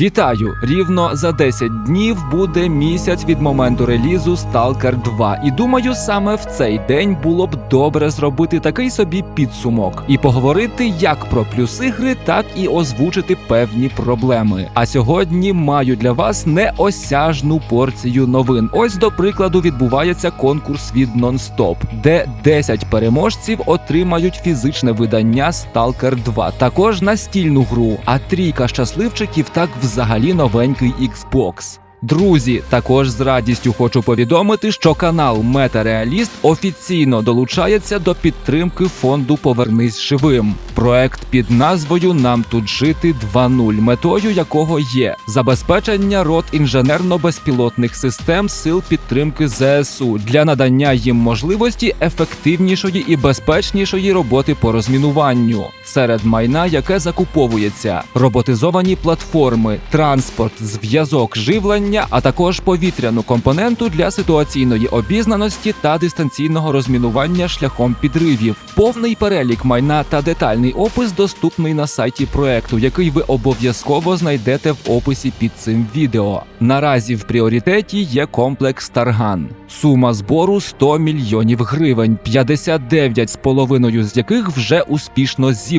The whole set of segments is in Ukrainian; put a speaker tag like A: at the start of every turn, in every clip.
A: Вітаю! Рівно за 10 днів буде місяць від моменту релізу Stalker 2. І думаю, саме в цей день було б добре зробити такий собі підсумок і поговорити як про плюси гри, так і озвучити певні проблеми. А сьогодні маю для вас неосяжну порцію новин. Ось до прикладу відбувається конкурс від Nonstop, де 10 переможців отримають фізичне видання Stalker 2, також настільну гру. А трійка щасливчиків так взагалі новенький Xbox. Друзі, також з радістю хочу повідомити, що канал Метареаліст офіційно долучається до підтримки фонду Повернись живим. Проект під назвою Нам тут жити 2.0», метою якого є забезпечення рот інженерно-безпілотних систем сил підтримки ЗСУ для надання їм можливості ефективнішої і безпечнішої роботи по розмінуванню серед майна, яке закуповується, роботизовані платформи, транспорт, зв'язок, живлення, а також повітряну компоненту для ситуаційної обізнаності та дистанційного розмінування шляхом підривів. Повний перелік майна та детальний опис доступний на сайті проекту, який ви обов'язково знайдете в описі під цим відео. Наразі в пріоритеті є комплекс Тарган. Сума збору 100 мільйонів гривень, 59,5 з яких вже успішно зібрано.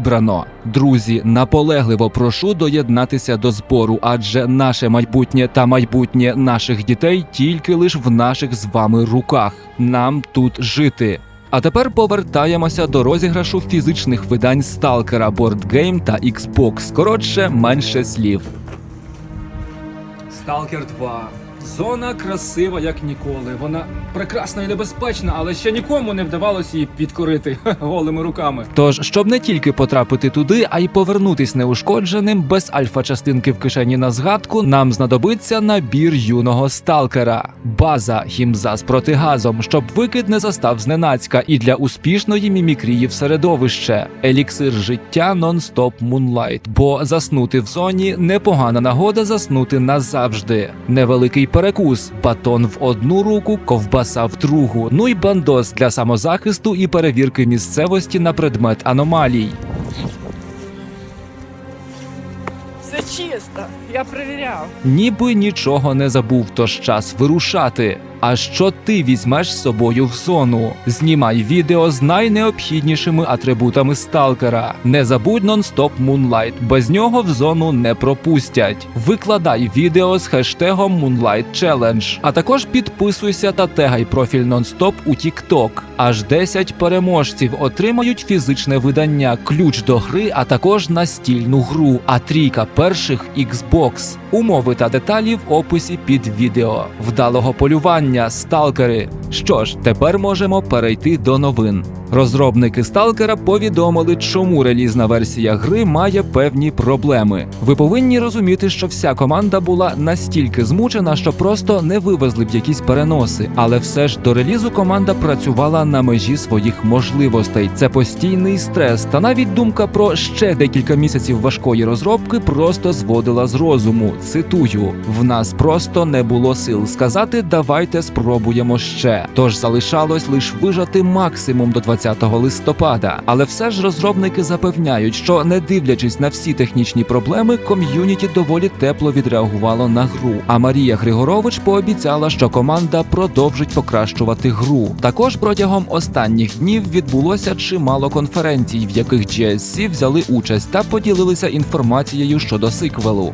A: Друзі, наполегливо прошу доєднатися до збору, адже наше майбутнє та майбутнє наших дітей тільки лиш в наших з вами руках. Нам тут жити. А тепер повертаємося до розіграшу фізичних видань Сталкера, Board та Xbox. Коротше, менше слів.
B: Сталкер 2. Зона красива, як ніколи. Вона прекрасна і небезпечна, але ще нікому не вдавалося її підкорити голими руками.
A: Тож, щоб не тільки потрапити туди, а й повернутись неушкодженим без альфа-частинки в кишені на згадку, нам знадобиться набір юного сталкера, база хімза з протигазом, щоб викид не застав зненацька, і для успішної мімікрії в середовище, еліксир життя нон-стоп Moonlight, бо заснути в зоні непогана нагода заснути назавжди. Невеликий перекус, батон в одну руку, ковбаса в другу. Ну й бандос для самозахисту і перевірки місцевості на предмет аномалій.
C: Все чисто, я перевіряв.
A: Ніби нічого не забув, тож час вирушати. А що ти візьмеш з собою в зону? Знімай відео з найнеобхіднішими атрибутами сталкера. Не забудь нон-стоп Moonlight, без нього в зону не пропустять. Викладай відео з хештегом Moonlight Challenge, а також підписуйся та тегай профіль нон-стоп у TikTok. Аж 10 переможців отримають фізичне видання, ключ до гри, а також настільну гру. А трійка перших Xbox. Умови та деталі в описі під відео. Вдалого полювання, сталкери. Що ж, тепер можемо перейти до новин. Розробники сталкера повідомили, чому релізна версія гри має певні проблеми. Ви повинні розуміти, що вся команда була настільки змучена, що просто не вивезли б якісь переноси. Але все ж до релізу команда працювала на межі своїх можливостей. Це постійний стрес, та навіть думка про ще декілька місяців важкої розробки просто зводила з розуму. Цитую: в нас просто не було сил сказати давайте спробуємо ще. Тож залишалось лише вижати максимум до 20 листопада. Але все ж розробники запевняють, що не дивлячись на всі технічні проблеми, ком'юніті доволі тепло відреагувало на гру. А Марія Григорович пообіцяла, що команда продовжить покращувати гру. Також протягом останніх днів відбулося чимало конференцій, в яких GSC взяли участь та поділилися інформацією щодо сиквелу.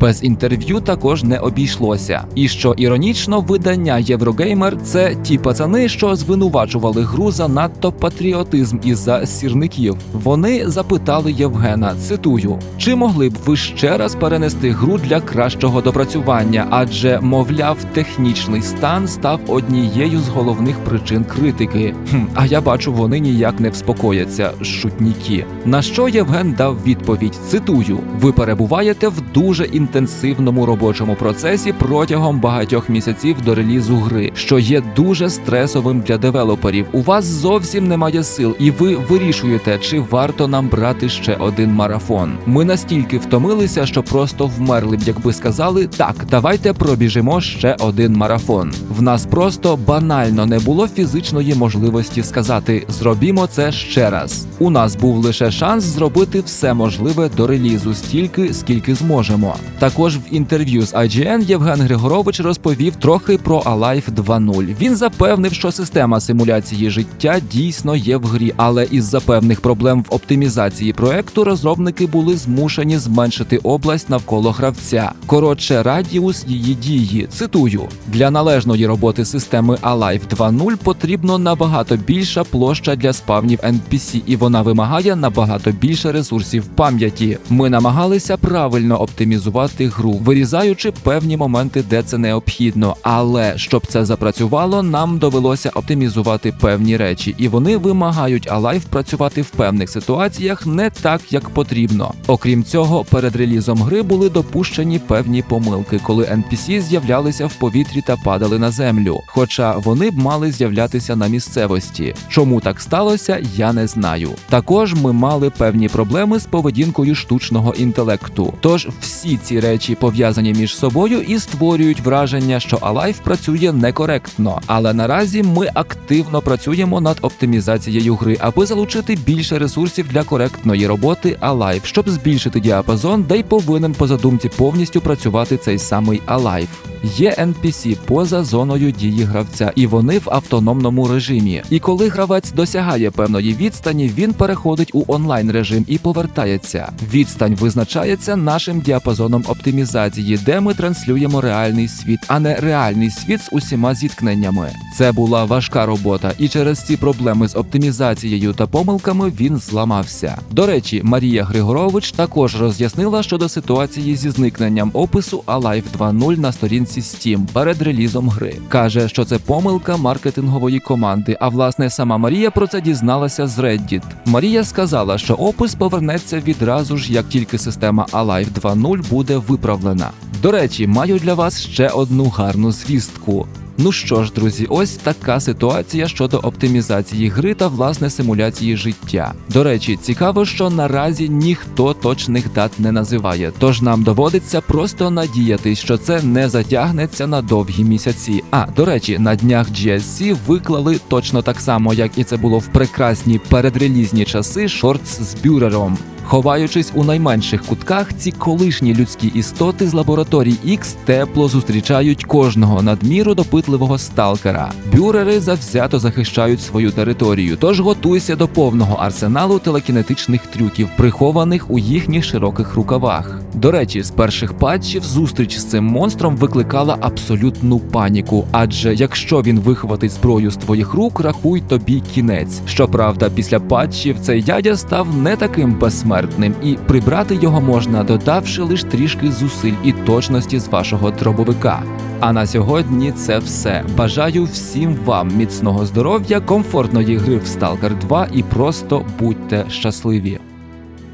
A: Без інтерв'ю також не обійшлося. І що іронічно, видання Єврогеймер це ті пацани, що звинувачували гру за надто патріотизм із-за сірників. Вони запитали Євгена, цитую: чи могли б ви ще раз перенести гру для кращого допрацювання? Адже, мовляв, технічний стан став однією з головних причин критики. Хм, а я бачу, вони ніяк не вспокояться, шутніки. На що Євген дав відповідь: цитую: ви перебуваєте в дуже інтенсивному робочому процесі протягом багатьох місяців до релізу гри, що є дуже стресовим для девелоперів. У вас зовсім немає сил, і ви вирішуєте, чи варто нам брати ще один марафон. Ми настільки втомилися, що просто вмерли б, якби сказали так, давайте пробіжимо ще один марафон. В нас просто банально не було фізичної можливості сказати зробімо це ще раз. У нас був лише шанс зробити все можливе до релізу стільки, скільки зможемо. Також в інтерв'ю з IGN Євген Григорович розповів трохи про Alive 2.0. Він запевнив, що система симуляції життя дійсно є в грі, але із-за певних проблем в оптимізації проекту розробники були змушені зменшити область навколо гравця. Коротше, радіус її дії. Цитую: для належної роботи системи Alive 2.0 потрібно набагато більша площа для спавнів NPC, і вона вимагає набагато більше ресурсів пам'яті. Ми намагалися правильно оптимізувати гру, вирізаючи певні моменти, де це необхідно. Але щоб це запрацювало, нам довелося оптимізувати певні речі, і вони вимагають Alive працювати в певних ситуаціях не так, як потрібно. Окрім цього, перед релізом гри були допущені певні помилки, коли NPC з'являлися в повітрі та падали на землю. Хоча вони б мали з'являтися на місцевості. Чому так сталося, я не знаю. Також ми мали певні проблеми з поведінкою штучного інтелекту. Тож всі ці речі пов'язані між собою і створюють враження, що Alive працює некоректно. Але наразі ми активно працюємо над оптимізацією гри, аби залучити більше ресурсів для коректної роботи Alive, щоб збільшити діапазон, де й повинен по задумці повністю працювати цей самий Alive. Є NPC поза зоною дії гравця, і вони в автономному режимі. І коли гравець досягає певної відстані, він переходить у онлайн режим і повертається. Відстань визначається нашим діапазоном оптимізації, де ми транслюємо реальний світ, а не реальний світ з усіма зіткненнями. Це була важка робота, і через ці проблеми з оптимізацією та помилками він зламався. До речі, Марія Григорович також роз'яснила щодо ситуації зі зникненням опису Alive 2.0 на сторінці Steam перед релізом гри. Каже, що це помилка маркетингової команди. А власне сама Марія про це дізналася з Reddit. Марія сказала, що опис повернеться відразу ж, як тільки система Alive 2.0 буде виправлена. До речі, маю для вас ще одну гарну звістку. Ну що ж, друзі, ось така ситуація щодо оптимізації гри та власне симуляції життя. До речі, цікаво, що наразі ніхто точних дат не називає, тож нам доводиться просто надіятись, що це не затягнеться на довгі місяці. А до речі, на днях GSC виклали точно так само, як і це було в прекрасні передрелізні часи, шортс з бюрером. Ховаючись у найменших кутках, ці колишні людські істоти з лабораторій X тепло зустрічають кожного надміру допитливого сталкера. Бюрери завзято захищають свою територію, тож готуйся до повного арсеналу телекінетичних трюків, прихованих у їхніх широких рукавах. До речі, з перших патчів зустріч з цим монстром викликала абсолютну паніку, адже якщо він вихватить зброю з твоїх рук, рахуй тобі кінець. Щоправда, після патчів цей дядя став не таким безсмертним, і прибрати його можна, додавши лише трішки зусиль і точності з вашого дробовика. А на сьогодні це все. Бажаю всім вам міцного здоров'я, комфортної гри в Stalker 2 і просто будьте щасливі.